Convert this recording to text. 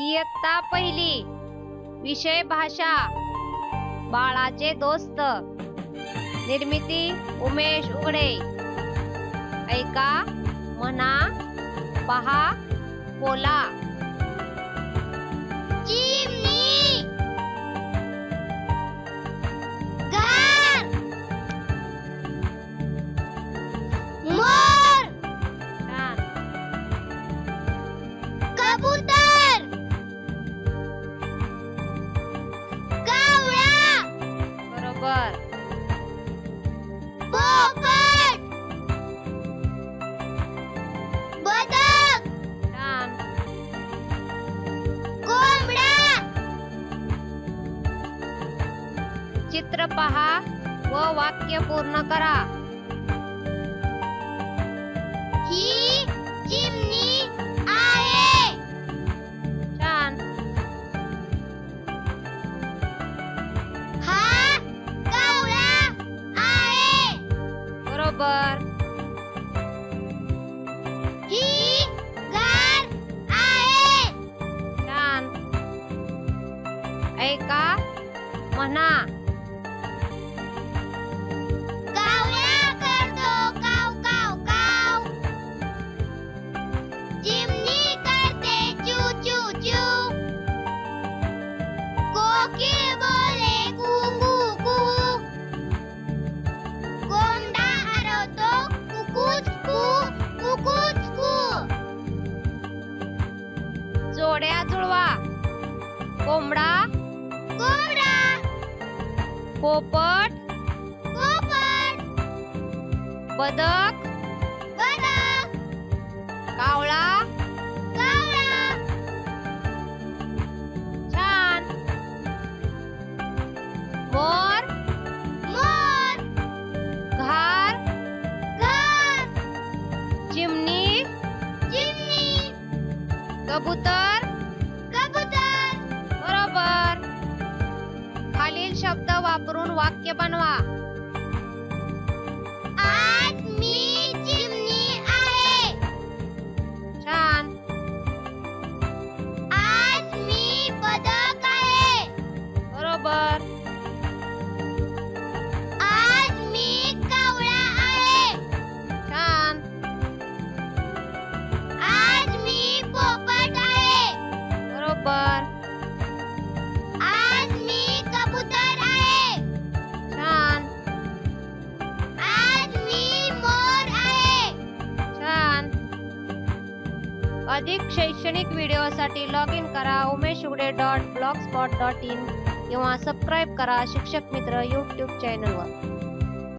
इयत्ता पहिली. विषय भाषा. बाळाचे दोस्त. निर्मिती उमेश उघडे. ऐका म्हणा पहा बोला. बरोबर पोपट बदक छान कोंबडा चित्र पहा व वाक्य पूर्ण करा ही ऐका म्हणा. कावळा करतो काव काव काव. चिमणी करते चू चू चू. कोकिळ बोले कू कू कू कोंबडा हरवतो कुकूच कू कुकूच कू जोड्या जुळवा. कोंबडा પોપટ પોપટ બતક બતક કાવળા કાવળા છાન મોર મોર ઘાર ઘાર ચીમની ચીમની કબૂતર शब्द वापरून वाक्य बनवा. अधिक शैक्षणिक व्हिडिओसाठी लॉग इन करा Umesh Ude dot blog spot dot in किंवा सबस्क्राईब करा शिक्षक मित्र यूट्यूब चॅनलवर